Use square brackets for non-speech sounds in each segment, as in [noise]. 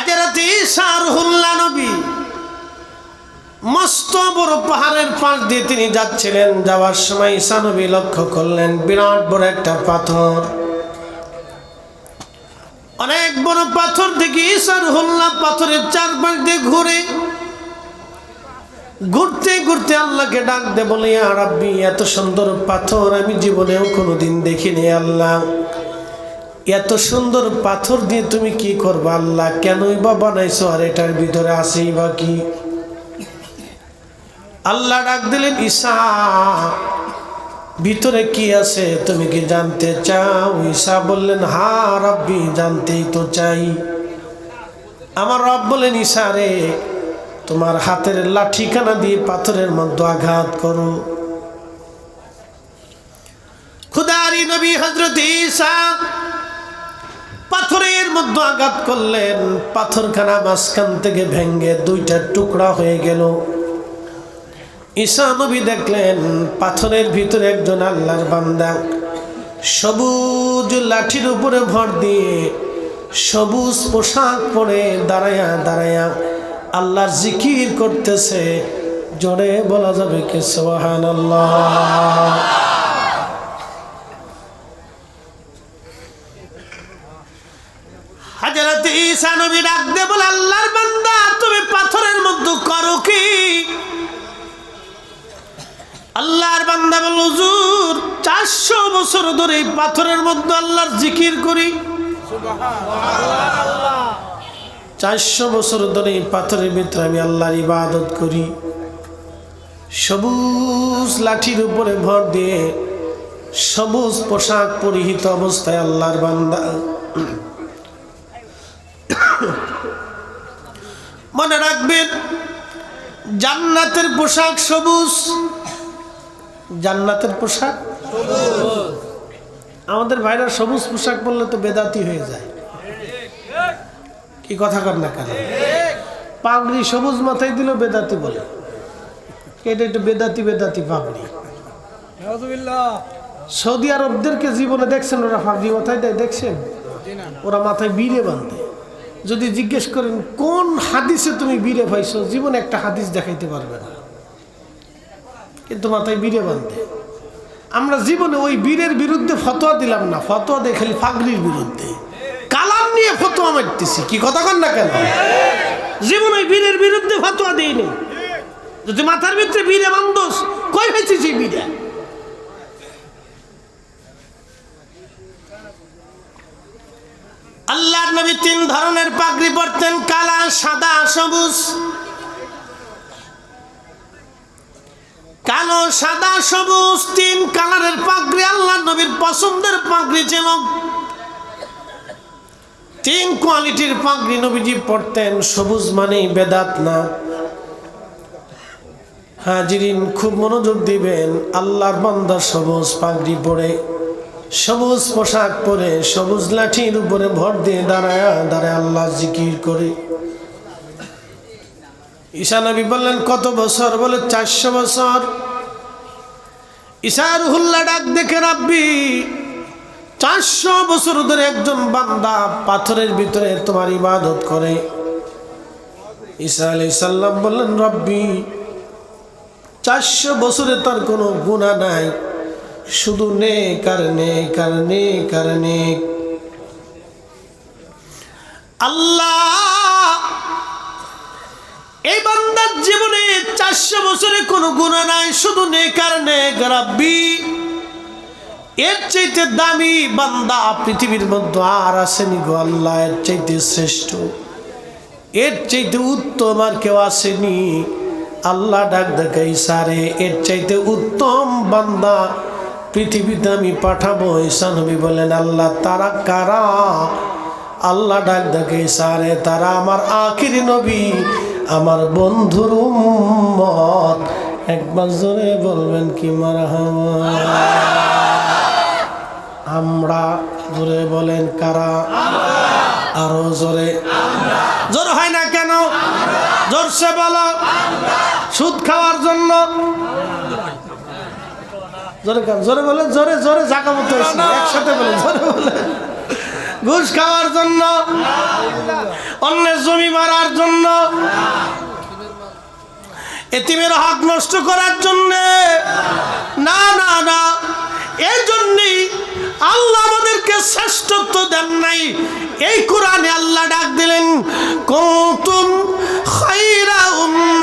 হাজারাতে নবী মস্ত বড় পাহাড়ের পাশ দিয়ে তিনি যাচ্ছিলেন। যাওয়ার সময় নবী লক্ষ্য করলেন, বিরাট বড় একটা পাথর। অনেক বড় পাথর থেকে পাথরের চারপাশ দিয়ে ঘুরে। ঘুরতে ঘুরতে আল্লাহকে ডাক দে বলে, "ইয়া রাব্বি, এত সুন্দর পাথর আমি জীবনেও কোনোদিন দেখিনি, আল্লাহ। এত সুন্দর পাথর দিয়ে তুমি কি করবা? আল্লাহ, কেনই বা বানাইছো? আর এটার ভিতরে আসেই বা কি? আল্লাহ ডাক দিলেন ঈশা ভিতরে কি আছে তুমি কি জানতে চাও? ঈশা বললেন, হা রব্বি, জানতেই তো চাই। আমার রব বলেন ঈশা রে, তোমার হাতের লাঠিখানা দিয়ে পাথরের মধ্যে আঘাত করো। খুদারি নবী হজরত ঈশা পাথরের মধ্যে আঘাত করলেন। পাথরখানা মাঝখান থেকে ভেঙ্গে দুইটা টুকরা হয়ে গেল। ঈশা নবী দেখলেন, পাথরের ভিতরে একজন আল্লাহর বান্দা। সবুজ লাঠির উপরে ভর দিয়ে সবুজ পোশাক পরে দাঁড়ায়া দাঁড়ায়া আল্লাহর জিকির করতেছে। জোরে বলা যাবে কে সোহান হাজারাত ঈসা নবী ডাক বলে, আল্লাহর বান্দা, তুমি পাথরের মধ্যে করো কি? আল্লাহর বান্দা বল, হুজুর, চারশো বছর ধরে পাথরের মধ্যে আল্লাহর জিকির করি। চারশো বছর ধরে এই পাথরের ভিতরে আমি আল্লাহর ইবাদত করি। সবুজ লাঠির উপরে ভর দিয়ে সবুজ পোশাক পরিহিত অবস্থায় আল্লাহর বান্দা [coughs] মনে রাখবেন, জান্নাতের পোশাক সবুজ। জান্নাতের পোশাক? আমাদের ভাইরা সবুজ পোশাক পরলে তো বেদাতি হয়ে যায়। কি কথা কর না কেন? পাগড়ি সবুজ মাথায় দিল বেদাতি বলে। এটা একটু বেদাতি বেদাতি পাগড়ি। সৌদি আরবদেরকে জীবনে দেখছেন ওরা পাগড়ি মাথায় দেয়, দেখছেন? ওরা মাথায় বীরে বাঁধে। যদি জিজ্ঞেস করেন, কোন হাদিসে তুমি বীরে পাইছো? জীবনে একটা হাদিস দেখাইতে পারবে না। কিন্তু মাথায় বীরে বাঁধে আমরা জীবনে ওই বীরের বিরুদ্ধে ফতোয়া দিলাম না। ফতোয়া দেয় খালি ফাগরির বিরুদ্ধে। কালাম নিয়ে ফতোয়া মারতেছি। কি কথা কন না কেন? জীবন ওই বীরের বিরুদ্ধে ফতোয়া দিইনি। যদি মাথার ভিতরে বীরে বান্ধস, কই সেই বীরে আল্লাহর নবী তিন ধরনের পাগড়ি পরতেন, কালা, সাদা, সবুজ। কালো, সাদা, সবুজ, তিন কালারের পাগড়ি, আল্লাহ নবীর পছন্দের পাগড়ি ছিল। তিন কোয়ালিটির পাগড়ি নবীজি পড়তেন সবুজ মানেই বেদাত না। হাজিরিন, খুব মনোযোগ দিবেন, আল্লাহর বান্দা সবুজ পাগড়ি পরে। সবুজ পোশাক পরে, সবুজ লাঠির উপরে ভর দিয়ে দাঁড়ায় দাঁড়ায় আল্লাহ জিকির করে। ঈশা নবী বললেন, কত বছর? বলে, চারশো বছর। ঈশা রুহুল্লা ডাক দেখে, রাব্বি, চারশো বছর ধরে একজন বান্দা পাথরের ভিতরে তোমার ইবাদত করে। ঈসা আলাই সাল্লাম বললেন, রব্বি, চারশো বছরে তার কোনো গুণা নাই। শুধু নে কার নে কার নে কার নে আল্লাহ, এই বান্দার জীবনে চারশো বছরে কোনো গুণা নাই, শুধু নেকার নেক, রাব্বি। এর চাইতে দামি বান্দা পৃথিবীর মধ্যে আর আসেনি গো আল্লাহ, এর চাইতে শ্রেষ্ঠ। এর চাইতে উত্তম আর কেউ আসেনি। আল্লাহ ডাক দেখাই সারে এর চাইতে উত্তম বান্দা পৃথিবীতে আমি পাঠাবো ঈশানবী বলেন আল্লাহ, তারা কারা? আল্লাহ ডাক দেখে সারে তারা আমার আখিরি নবী, আমার বন্ধুর উম্মত। একবার জোরে বলবেন কি মারা আমরা জোরে বলেন কারা? আরও জোরে। জোর হয় না কেন? জোরসে বলো। সুদ খাওয়ার জন্য জোরে কান জোরে বলে জোরে জোরে জাগা মতো একসাথে বলে জোরে বলে ঘুষ খাওয়ার জন্য অন্যের জমি মারার জন্য এতিমের হক নষ্ট করার জন্য। না না না এই জন্যই আল্লাহ আমাদেরকে শ্রেষ্ঠত্ব দেন নাই। এই কোরআনে আল্লাহ ডাক দিলেন কুনতুম খায়রা উম্মাতিন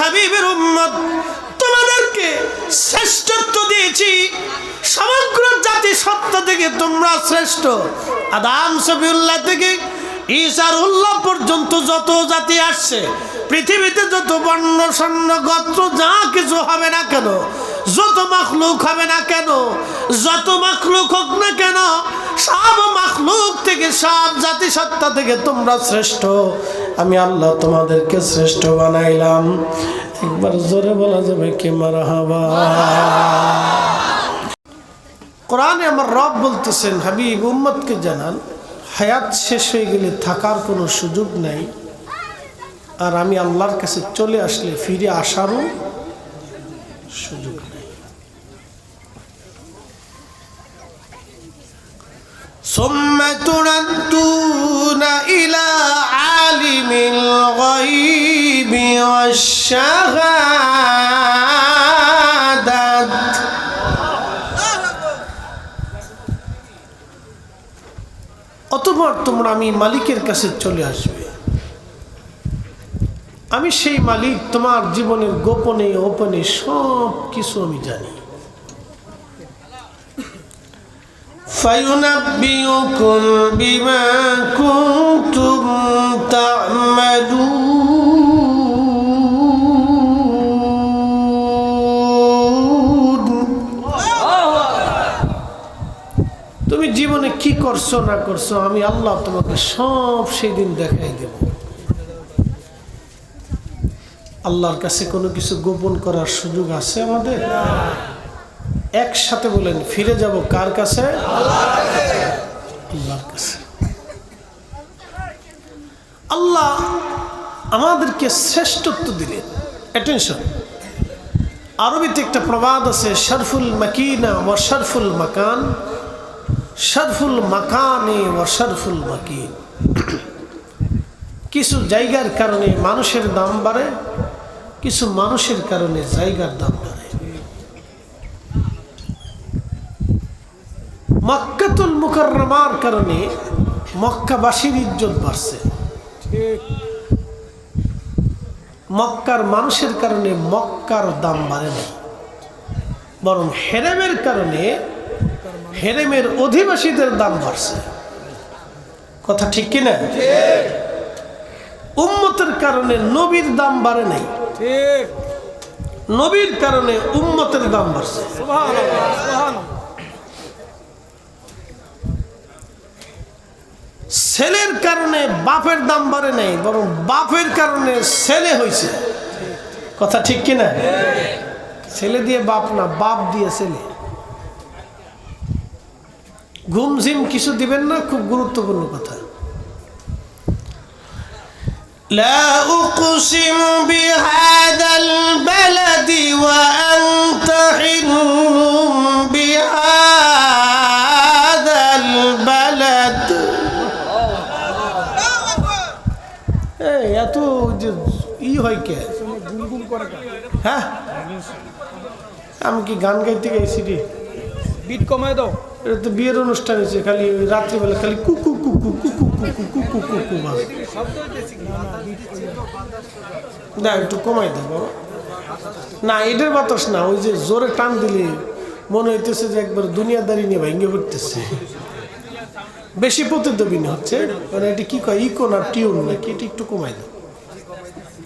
হাবিবের তোমাদেরকে শ্রেষ্ঠত্ব দিয়েছি। সমগ্র জাতি সত্য থেকে তোমরা শ্রেষ্ঠ। আদাম সবিউল্লাহ থেকে ঈসার উল্লাহ পর্যন্ত যত জাতি আসছে, পৃথিবীতে যত বর্ণ, স্বর্ণ, গোত্র, যা কিছু হবে না কেন, যত মাখলুক হবে না কেন, যত মাখলুক হোক না কেন, সব মাখলুক থেকে, সব জাতি সত্তা থেকে তোমরা শ্রেষ্ঠ। আমি আল্লাহ তোমাদেরকে শ্রেষ্ঠ বানাইলাম। একবার জোরে বলা যাবে কে মারা হাবা কোরআনে আমার রব বলতেছেন, হাবিব, উম্মতকে জানান হায়াত শেষ হয়ে গেলে থাকার কোনো সুযোগ নাই আর আমি আল্লাহর কাছে চলে আসলে ফিরে আসারও সুযোগ নেই ثم تردون إلى عالم الغيب والشهادة অতবার তোমরা আমি মালিকের কাছে চলে আসবে আমি সেই মালিক তোমার জীবনের গোপনে ওপনে সব কিছু আমি জানি فينبئكم بما كنتم تعملون তুমি কি করছ, না করছ, আমি আল্লাহ তোমাকে সব সেই দিন দেখাই দেব। আল্লাহর কাছে কোনো কিছু গোপন করার সুযোগ আছে আমাদের? একসাথে বলেন, ফিরে যাব কার কাছে? আল্লাহর কাছে। আল্লাহ আমাদেরকে শ্রেষ্ঠত্ব দিলেন। অ্যাটেনশন আরবিতে একটা প্রবাদ আছে, শরফুল মাকিনা ও শরফুল মাকান। শরফুল মাকানে ও শরফুল মাকিন। কিছু জায়গার কারণে মানুষের দাম বাড়ে, কিছু মানুষের কারণে জায়গার দাম বাড়ে। মক্কাতুল মুকাররমার কারণে মক্কাবাসীর ইজ্জত বাড়ছে। মক্কার মানুষের কারণে মক্কার দাম বাড়ে না বরং হেরেমের কারণে হেরেমের অধিবাসীদের দাম বাড়ছে। কথা ঠিক কিনা? উম্মতের কারণে নবীর দাম বাড়ে নাই। নবীর কারণে উম্মতের দাম বাড়ছে। ছেলের কারণে বাপের দাম বাড়ে নাই, বরং বাপের কারণে ছেলে হয়েছে। কথা ঠিক কিনা? ছেলে দিয়ে বাপ না, বাপ দিয়ে ছেলে। ঘুমঝিম কিছু দিবেন না খুব গুরুত্বপূর্ণ কথা لا أقسم بهذا البلد وأنت حل بهذا البلد এই এত যে ই হয় কে গুনগুন করে কেন? হ্যাঁ আমি কি গান গাইতে গেছি রে বিট কমায় দাও এটা তো বিয়ের অনুষ্ঠান হয়েছে খালি রাত্রিবেলা খালি কুকু কুকু কুকু কুকু কুকু কুকু বাস না একটু কমাই দাও বাবা না এটার বাতাস না ওই যে জোরে টান দিলে মনে হইতেছে যে একবার দুনিয়াদারি নিয়ে ভেঙে পড়তেছে বেশি প্রতিদ্বন্দ্বী হচ্ছে মানে এটা কি কয় ইকো না টিউন নাকি এটা একটু কমাই দাও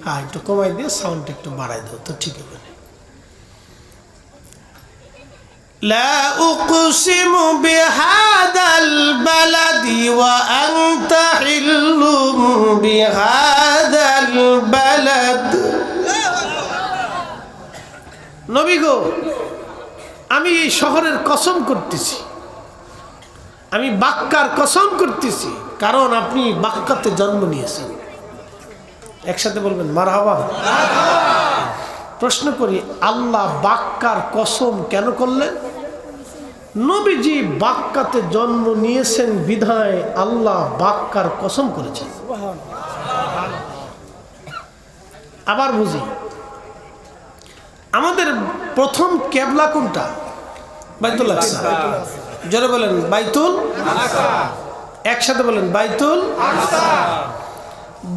হ্যাঁ একটু কমাই দিয়ে সাউন্ড একটু বাড়াই দাও তো ঠিক হবে لا أقسم بهذا البلد وأنت حل بهذا البلد নবী গো আমি এই শহরের কসম করতেছি আমি বাক্কার কসম করতেছি কারণ আপনি বাক্কাতে জন্ম নিয়েছেন একসাথে বলবেন মার হাবা প্রশ্ন করি আল্লাহ বাক্কার কসম কেন করলেন নবীজি বাক্কাতে জন্ম নিয়েছেন বিধায় আল্লাহ বাক্কার কসম করেছেন। আবার বুঝি, আমাদের প্রথম কেবলা কোনটা? বাইতুল আকসা। জোরে বলেন, বাইতুল একসাথে বলেন, বাইতুল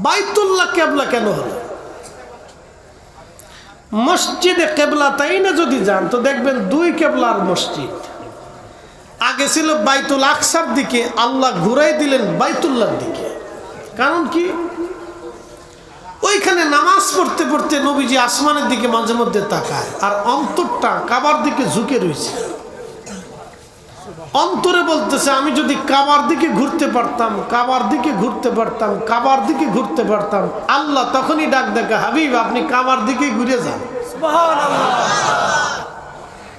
বাইতুল্লাহ কেবলা কেন হলো? মসজিদে কেবলা তাই না যদি যান, তো দেখবেন দুই কেবলার মসজিদ। আগে ছিল বাইতুল আকসার দিকে, আল্লাহ ঘুরাই দিলেন বাইতুল্লাহর দিকে। কারণ কি? ওইখানে নামাজ পড়তে পড়তে নবীজি আসমানের দিকে মাঝে মধ্যে তাকায়, আর অন্তরটা কাবার দিকে ঝুঁকে রয়েছে। অন্তরে বলতেছে, আমি যদি কাবার দিকে ঘুরতে পারতাম, কাবার দিকে ঘুরতে পারতাম, কাবার দিকে ঘুরতে পারতাম, আল্লাহ তখনই ডাক দেখা, হাবিব, আপনি কাবার দিকে ঘুরে যান।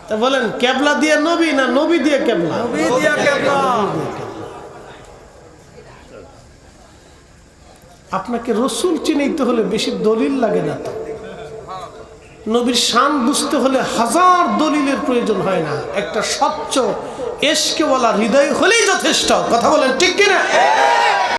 তা বলেন কেবলা দিয়ে নবী না নবী দিয়ে কেবলা? আপনাকে রসুল চিনাইতে হলে বেশি দলিল লাগে না তো। নবীর শান বুঝতে হলে হাজার দলিলের প্রয়োজন হয় না। একটা স্বচ্ছ এসকেওয়ালা হৃদয় হলেই যথেষ্ট। কথা বলেন ঠিক কিনা?